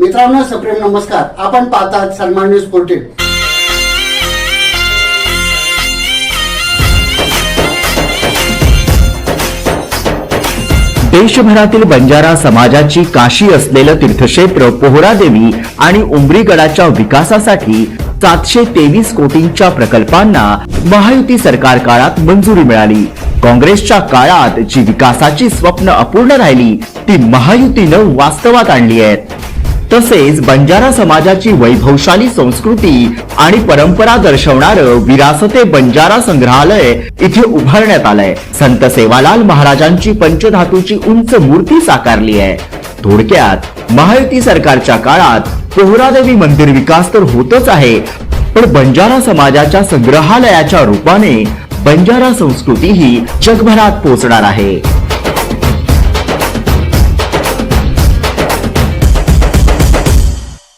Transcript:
मित्रांनो सप्रेम नमस्कार. आपण पाहतात सन्मान न्यूज पोर्टेल देशभरातील बंजारा समाजाची काशी असलेलं तीर्थक्षेत्र पोहरादेवी आणि उमरीगडाच्या विकासासाठी सातशे तेवीस कोटींच्या प्रकल्पांना महायुती सरकार काळात मंजुरी मिळाली. काँग्रेसच्या काळात जी विकासाची स्वप्न अपूर्ण राहिली ती महायुतीनं वास्तवात आणली आहेत. तसेच बंजारा समाजाची वैभवशाली संस्कृती आणि परंपरा दर्शवणारं विरासते बंजारा संग्रहालय इथे उभारण्यात आलंय. संत सेवालाल महाराजांची पंचधातूची उंच मूर्ती साकारली आहे. थोडक्यात महायुती सरकारच्या काळात पोहरादेवी मंदिर विकास तर होतच आहे पण बंजारा समाजाच्या संग्रहालयाच्या रूपाने बंजारा संस्कृती ही जगभरात पोहोचणार आहे.